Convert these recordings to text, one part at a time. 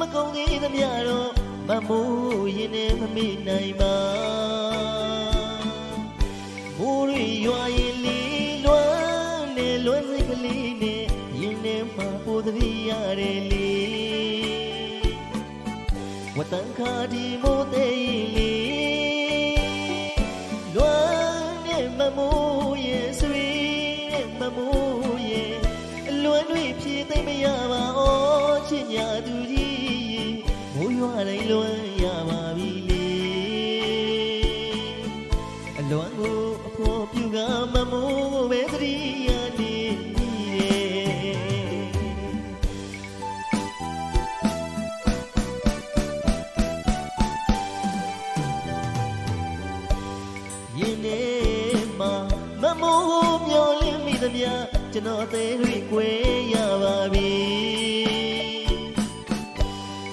မျှတော့မမိုးရင်နဲ့မမေ့နိုင်ပါမိုးရီရွာရင်လီလွမ်းနေလွမ်းစိတ်ကလေးနဲ့ရင်ထဲမှာပိုသတိရတယ်လေဝတန်ခါဒီမိုးသေးလေလွမ်းနဲ့မမိုးရဲ့ဆွေနဲ့မမိုးရဲ့အလွမ်းတွေဖြည့်သိမ့်မရပါ ရင်ထဲမှာမမိုးမျောလင်းမိသမျှကျွန်တော်အသေးတွေကိုယ်ရပါပြီ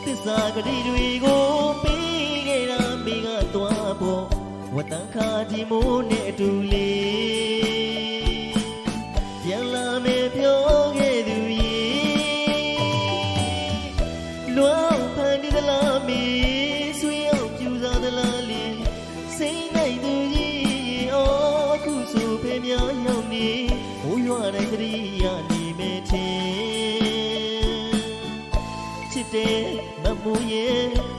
သစ္စာကတိတွေကိုပေးခဲ့တာမိကသွားဖို့ဝတန်ခါဒီမိုးနဲ့အတူလေး သတိရနေမယ်ထင်ချစ်တဲ့မမူရဲ့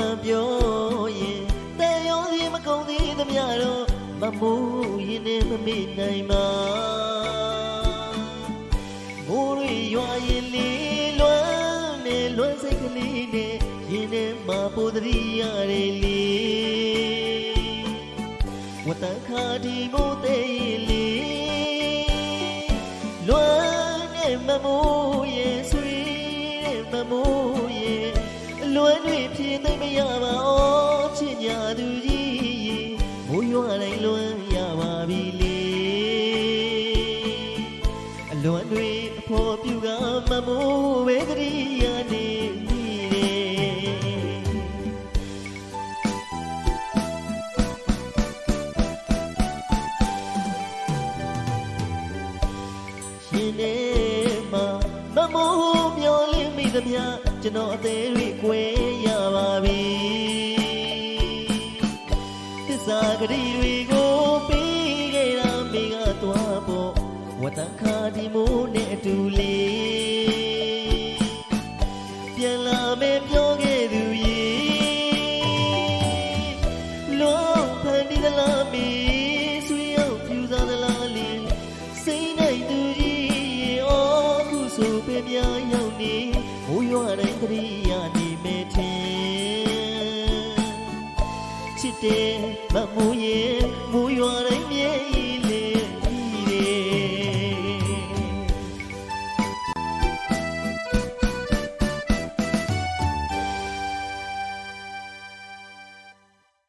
မှန်ပြောရင်တဲ့ရောစီမကုန်သေးသမျှတော့မမိုးရင်နဲ့မမေ့နိုင်ပါမိုးရီရွာရင်လေးလွမ်းနေလွမ်းစိတ်ကလေးနဲ့ရင်ထဲမှာပိုသတိရတယ်လေဝတန်ခါဒီမိုးသေးလေလွမ်းနေမမိုးရဲ့ဆွေမမိုးရဲ့အ လွမ်းတွေဖြည့်သိမ့်မရပါဩချစ်ညာသူကြီးမိုးရွာတိုင်းလွမ်းရပါပြီလေအလွမ်းတွေအဖို့ပြုကမမိုးပဲတရိယာနေ မိသမျှကျွန်တော်အသေးတွေကိုယ်ရပါပြီသစ္စာကတိတွေကိုပေးခဲ့တာမိကသွားဖို့ဝတန်ခါဒီမိုးနဲ့အတူလေးပြန်လာမယ်ပြော ရွာတိုင်းသတိရနေမယ်ထင်ချစ်တယ်မမိုးရဲ့မိုးရွာတိုင်းမြဲရ